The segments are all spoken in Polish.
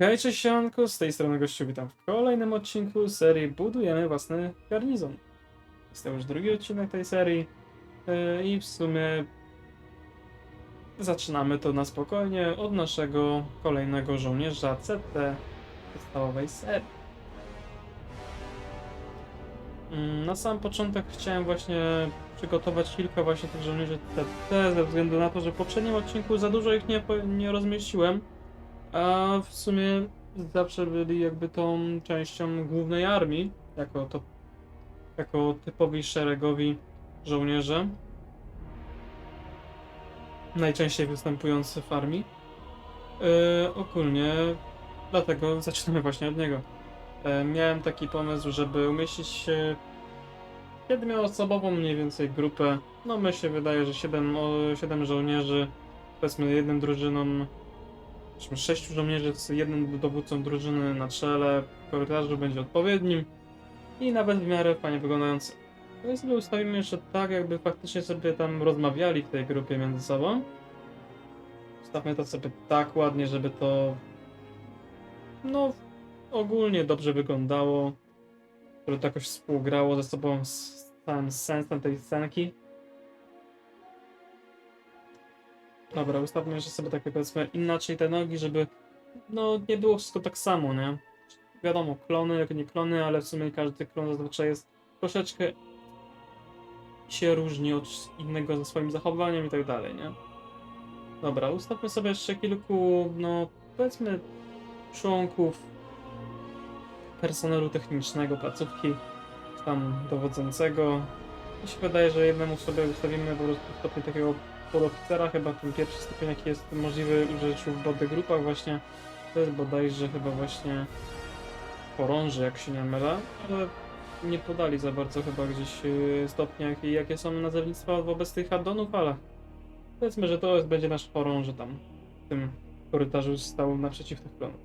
Hej, cześć z tej strony gościu witam w kolejnym odcinku serii Budujemy własny garnizon. Jest to już drugi odcinek tej serii yy, i w sumie zaczynamy to na spokojnie od naszego kolejnego żołnierza CT podstawowej serii. Mm, Na sam początek chciałem właśnie przygotować kilka właśnie tych żołnierzy TT ze względu na to, że w poprzednim odcinku za dużo ich nie, nie rozmieściłem. A w sumie zawsze byli jakby tą częścią głównej armii, jako to jako typowi szeregowi żołnierze. Najczęściej występujący w armii. Yy, ogólnie dlatego zaczynamy właśnie od niego. E, miałem taki pomysł, żeby umieścić e, siedmioosobową mniej więcej grupę. No my się wydaje, że siedem, o, siedem żołnierzy, powiedzmy jednym drużyną sześciu żołnierzy z jednym dowódcą drużyny na czele korytarzu będzie odpowiednim i nawet w miarę fajnie wyglądający. No i sobie ustawimy jeszcze tak, jakby faktycznie sobie tam rozmawiali w tej grupie między sobą. Ustawmy to sobie tak ładnie, żeby to no ogólnie dobrze wyglądało, żeby to jakoś współgrało ze sobą z całym sensem tej scenki. Dobra, ustawmy jeszcze sobie takie powiedzmy inaczej te nogi, żeby no nie było wszystko tak samo, nie? Wiadomo, klony, jak nie klony, ale w sumie każdy klon zazwyczaj jest troszeczkę się różni od innego ze swoim zachowaniem i tak dalej, nie? Dobra, ustawmy sobie jeszcze kilku, no powiedzmy członków personelu technicznego, placówki, tam dowodzącego. Mi się wydaje, że jednemu sobie ustawimy po prostu stopień takiego podoficera, chyba ten pierwszy stopień jaki jest możliwy rzeczy w body grupach właśnie, to jest bodajże chyba właśnie chorąży, jak się nie mylę, ale nie podali za bardzo chyba gdzieś yy, stopniach i jakie są nazewnictwa wobec tych addonów, ale powiedzmy, że to jest, będzie nasz chorąży tam w tym korytarzu stał naprzeciw tych klonów.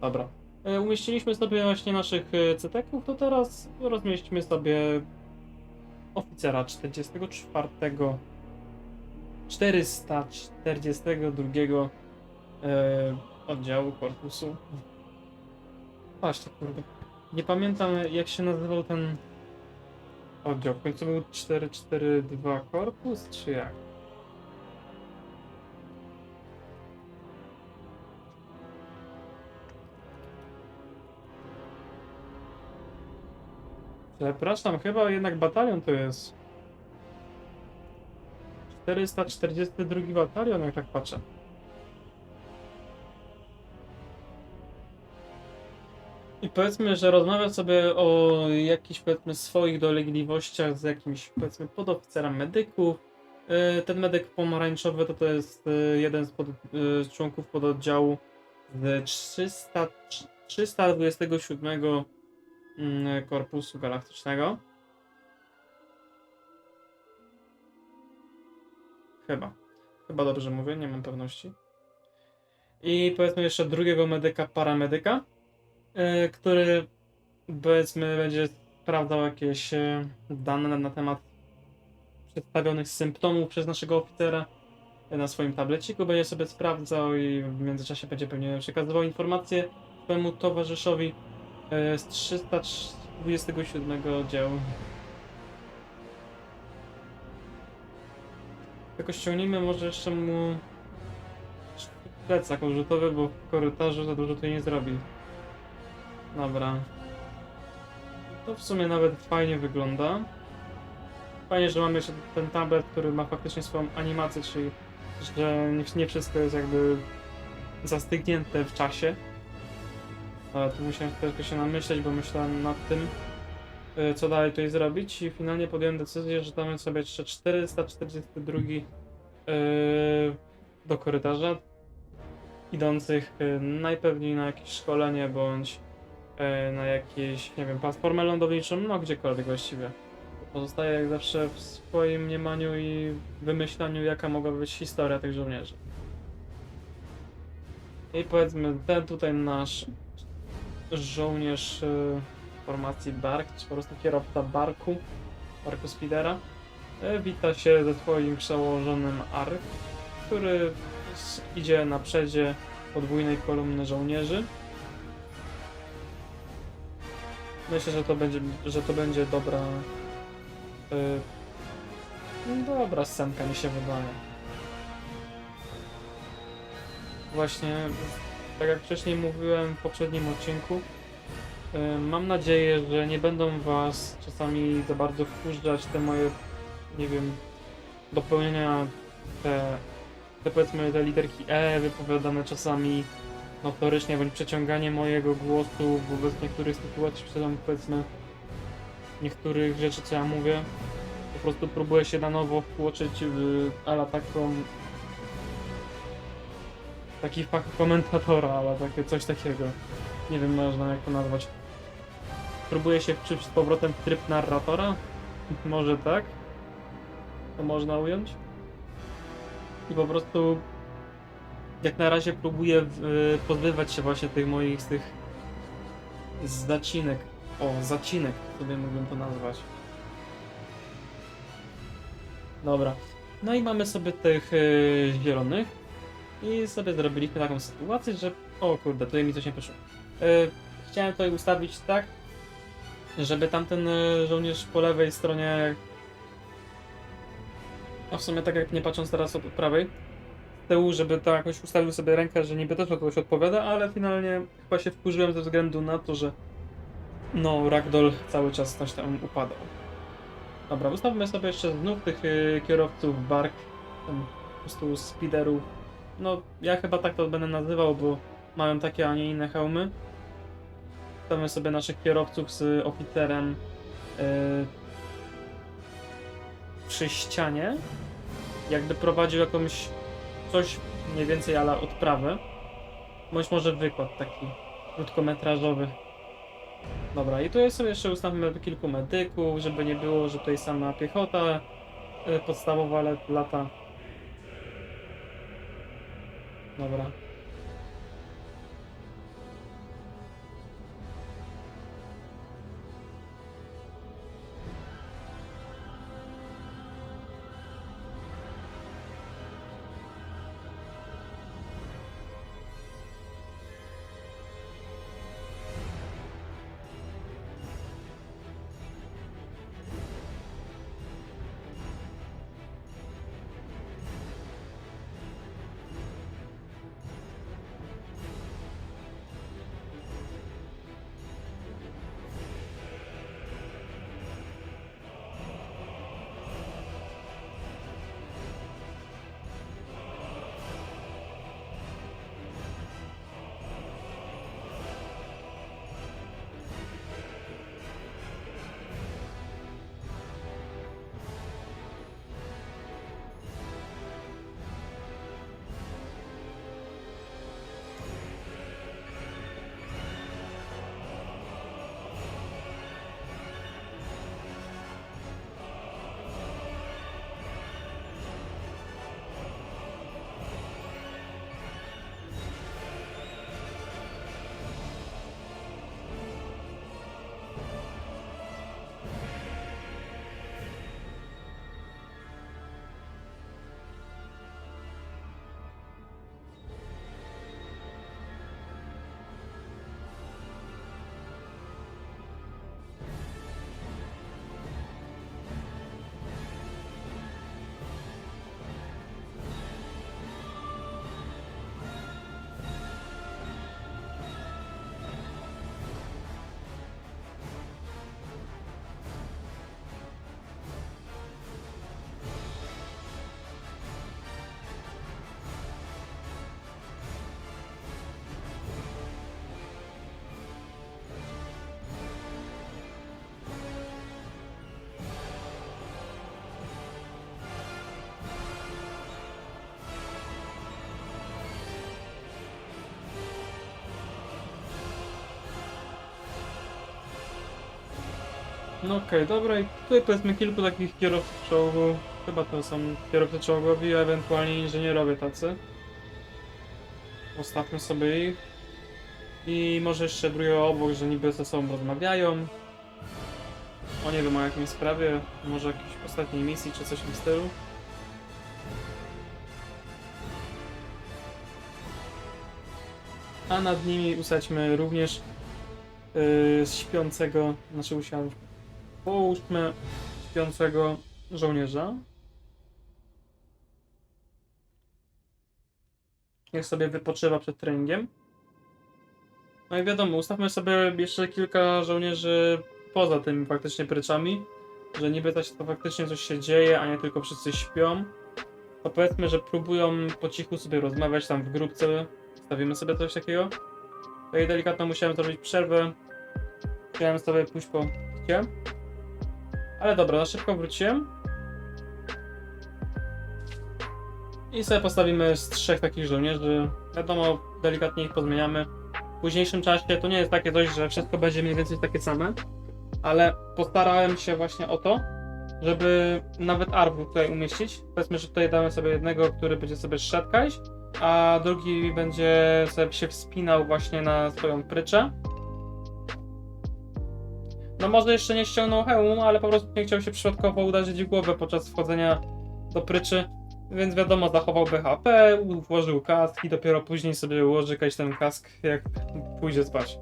Dobra. E, Umieściliśmy sobie właśnie naszych e, ceteków, to teraz rozmieśćmy sobie oficera 44 442 e, oddziału korpusu. Patrzcie, kurde. Nie pamiętam jak się nazywał ten oddział. W końcu był 442 korpus, czy jak? Przepraszam, chyba jednak batalion to jest. 442 batalion, jak tak patrzę. I powiedzmy, że rozmawia sobie o jakichś powiedzmy swoich dolegliwościach z jakimś powiedzmy podoficerem medyków. Yy, Ten medyk pomarańczowy to, to jest yy, jeden z, pod, z członków pododdziału z 300, 327 mm, Korpusu Galaktycznego. Chyba. Chyba dobrze mówię, nie mam pewności. I powiedzmy jeszcze drugiego medyka, paramedyka, yy, który powiedzmy będzie sprawdzał jakieś yy, dane na temat przedstawionych symptomów przez naszego oficera yy, na swoim tableciku. Będzie sobie sprawdzał i w międzyczasie będzie pewnie przekazywał informacje swojemu towarzyszowi z 327 oddziału. Tylko ściągnijmy może jeszcze mu plecak odrzutowy, bo w korytarzu za dużo tutaj nie zrobi. Dobra. To w sumie nawet fajnie wygląda. Fajnie, że mamy jeszcze ten tablet, który ma faktycznie swoją animację, czyli że nie, wszystko jest jakby zastygnięte w czasie. Ale tu musiałem troszkę się namyśleć, bo myślałem nad tym, co dalej tutaj zrobić i finalnie podjąłem decyzję, że damy sobie jeszcze 442 yy, do korytarza idących yy, najpewniej na jakieś szkolenie bądź na jakieś, nie wiem, platformę lądowniczą, no gdziekolwiek właściwie. Pozostaje jak zawsze w swoim mniemaniu i wymyślaniu, jaka mogła być historia tych żołnierzy. I powiedzmy, ten tutaj nasz żołnierz formacji Bark, czy po prostu kierowca Barku, Barku Speedera, e, wita się ze swoim przełożonym Ark, który idzie na przedzie podwójnej kolumny żołnierzy. Myślę, że to będzie, że to będzie dobra. Yy, dobra scenka mi się wydaje. Właśnie, tak jak wcześniej mówiłem w poprzednim odcinku, mam nadzieję, że nie będą was czasami za bardzo wkurzać te moje, nie wiem, dopełnienia, te, te powiedzmy te literki E wypowiadane czasami notorycznie, bądź przeciąganie mojego głosu wobec niektórych sytuacji, czy tam powiedzmy niektórych rzeczy, co ja mówię. Po prostu próbuję się na nowo wtłoczyć ala taką taki fach komentatora, ale takie coś takiego. Nie wiem, można jak to nazwać. Próbuję się wczuć z powrotem w tryb narratora. Może tak? To można ująć. I po prostu jak na razie próbuję w, pozbywać się właśnie tych moich tych zacinek. O, zacinek, sobie mógłbym to nazwać. Dobra. No i mamy sobie tych y, zielonych. I sobie zrobiliśmy taką sytuację, że. O kurde, tutaj mi coś nie poszło. Y, chciałem tutaj ustawić tak, żeby tamten y, żołnierz po lewej stronie. A w sumie tak jak nie patrząc teraz od prawej, z tyłu, żeby to jakoś ustawił sobie rękę, że niby też o kogoś odpowiada, ale finalnie chyba się wkurzyłem ze względu na to, że no, Ragdoll cały czas coś tam upadał. Dobra, ustawmy sobie jeszcze znów tych y, kierowców bark, tam po prostu speederów. No, ja chyba tak to będę nazywał, bo mają takie, a nie inne hełmy. Ustawmy sobie naszych kierowców z oficerem y, przy ścianie. Jakby prowadził jakąś coś mniej więcej ale odprawę. Bądź może wykład taki krótkometrażowy. Dobra, i tu jest sobie jeszcze ustawimy kilku medyków, żeby nie było, że tutaj sama piechota y, podstawowa le- lata. Dobra. No okej, dobra i tutaj powiedzmy kilku takich kierowców czołgu. Chyba to są kierowcy czołgowi, a ewentualnie inżynierowie tacy. Postawmy sobie ich. I może jeszcze drugiego obok, że niby ze sobą rozmawiają. O nie wiem o jakimś sprawie, może jakiejś ostatniej misji czy coś w tym stylu. A nad nimi usadźmy również yy, śpiącego, znaczy usiądź. Połóżmy śpiącego żołnierza. Niech sobie wypoczywa przed treningiem. No i wiadomo, ustawmy sobie jeszcze kilka żołnierzy poza tymi faktycznie pryczami, że niby coś, to faktycznie coś się dzieje, a nie tylko wszyscy śpią. To powiedzmy, że próbują po cichu sobie rozmawiać tam w grupce. Stawimy sobie coś takiego. Tutaj delikatnie musiałem zrobić przerwę. Chciałem sobie pójść po picie. Ale dobra, na szybko wróciłem. I sobie postawimy z trzech takich żołnierzy. Wiadomo, delikatnie ich pozmieniamy. W późniejszym czasie to nie jest takie coś, że wszystko będzie mniej więcej takie same. Ale postarałem się właśnie o to, żeby nawet arbów tutaj umieścić. Powiedzmy, że tutaj damy sobie jednego, który będzie sobie szedł a drugi będzie sobie się wspinał właśnie na swoją pryczę. No może jeszcze nie ściągnął hełmu, ale po prostu nie chciał się przypadkowo uderzyć w głowę podczas wchodzenia do pryczy, więc wiadomo, zachował BHP, włożył kask i dopiero później sobie ułoży jakiś ten kask, jak pójdzie spać.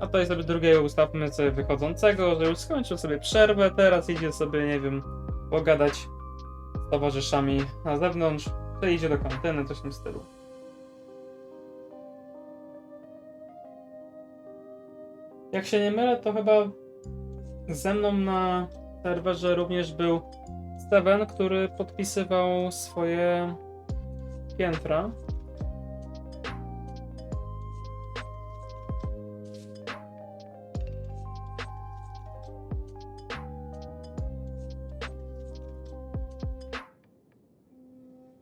A tutaj sobie drugiego ustawmy sobie wychodzącego, że już skończył sobie przerwę, teraz idzie sobie, nie wiem, pogadać z towarzyszami na zewnątrz, to idzie do kantyny, coś w tym stylu. Jak się nie mylę, to chyba ze mną na serwerze również był Steven, który podpisywał swoje piętra.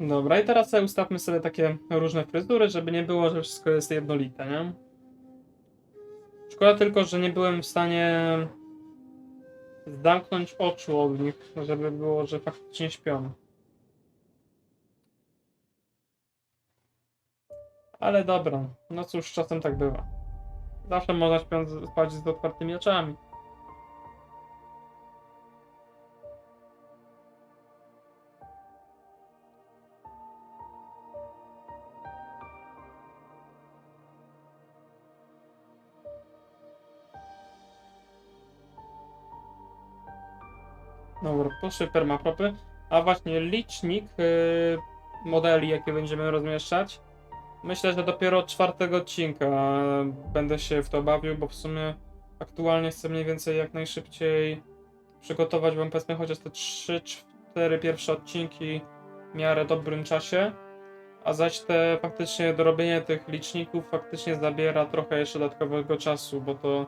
Dobra, i teraz sobie ustawmy sobie takie różne fryzury, żeby nie było, że wszystko jest jednolite, nie? Szkoda tylko, że nie byłem w stanie zamknąć oczu od nich, żeby było, że faktycznie śpią. Ale dobra, no cóż, czasem tak bywa. Zawsze można śpiąc, spać z otwartymi oczami. Dobra, poszły permapropy. A właśnie licznik yy, modeli, jakie będziemy rozmieszczać. Myślę, że dopiero od czwartego odcinka będę się w to bawił, bo w sumie aktualnie chcę mniej więcej jak najszybciej przygotować wam powiedzmy chociaż te 3-4 pierwsze odcinki w miarę dobrym czasie. A zaś te faktycznie dorobienie tych liczników faktycznie zabiera trochę jeszcze dodatkowego czasu, bo to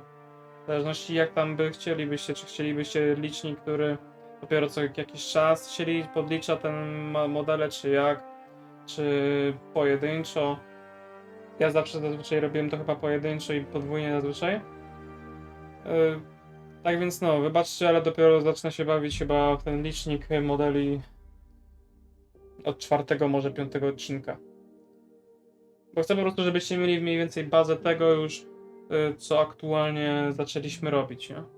w zależności jak tam by chcielibyście, czy chcielibyście licznik, który dopiero co jakiś czas chcieli podlicza ten modele, czy jak, czy pojedynczo. Ja zawsze zazwyczaj robiłem to chyba pojedynczo i podwójnie zazwyczaj. Yy, tak więc no, wybaczcie, ale dopiero zacznę się bawić chyba ten licznik modeli od czwartego, może piątego odcinka. Bo chcę po prostu, żebyście mieli mniej więcej bazę tego już, yy, co aktualnie zaczęliśmy robić, nie?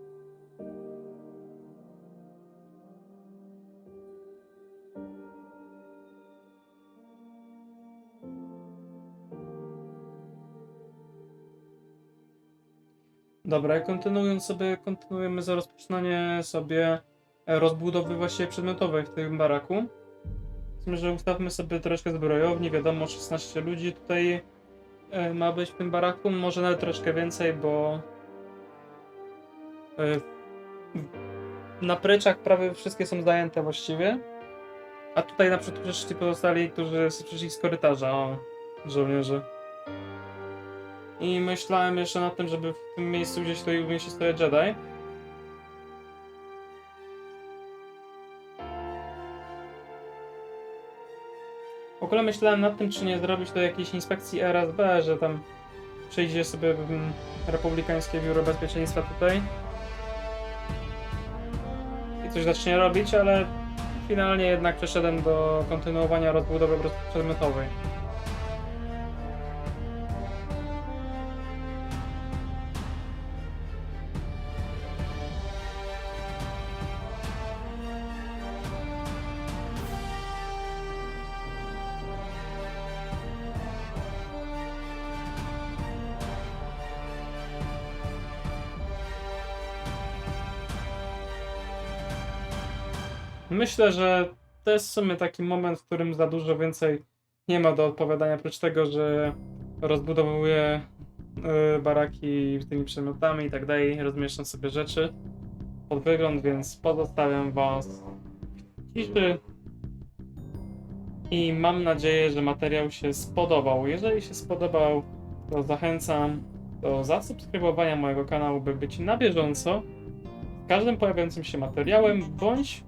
Dobra, kontynuując sobie, kontynuujemy za rozpoczynanie sobie e, rozbudowy właśnie przedmiotowej w tym baraku. Powiedzmy, że ustawmy sobie troszkę zbrojowni, wiadomo, 16 ludzi tutaj e, ma być w tym baraku, może nawet troszkę więcej, bo e, na pryczach prawie wszystkie są zajęte właściwie. A tutaj na przykład przyszli pozostali, którzy przyszli z korytarza, o, żołnierze. I myślałem jeszcze nad tym, żeby w tym miejscu gdzieś tutaj umieścić sobie Jedi. W ogóle myślałem nad tym, czy nie zrobić to jakiejś inspekcji RSB, że tam przyjdzie sobie mm, Republikańskie Biuro Bezpieczeństwa tutaj i coś zacznie robić, ale finalnie jednak przeszedłem do kontynuowania rozbudowy przedmiotowej. Myślę, że to jest w sumie taki moment, w którym za dużo więcej nie ma do odpowiadania, oprócz tego, że rozbudowuję y, baraki tymi przedmiotami i tak dalej, rozmieszczam sobie rzeczy pod wygląd, więc pozostawiam was w ciszy i mam nadzieję, że materiał się spodobał. Jeżeli się spodobał, to zachęcam do zasubskrybowania mojego kanału, by być na bieżąco z każdym pojawiającym się materiałem, bądź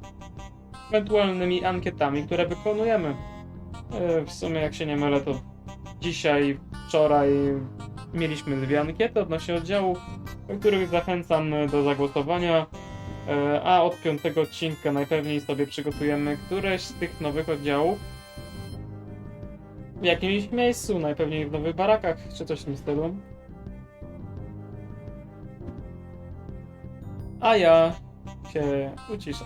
ewentualnymi ankietami, które wykonujemy. E, W sumie, jak się nie mylę, to dzisiaj, wczoraj mieliśmy dwie ankiety odnośnie oddziału, do których zachęcam do zagłosowania. E, A od piątego odcinka najpewniej sobie przygotujemy któreś z tych nowych oddziałów w jakimś miejscu, najpewniej w nowych barakach, czy coś w tym stylu. A ja się uciszę.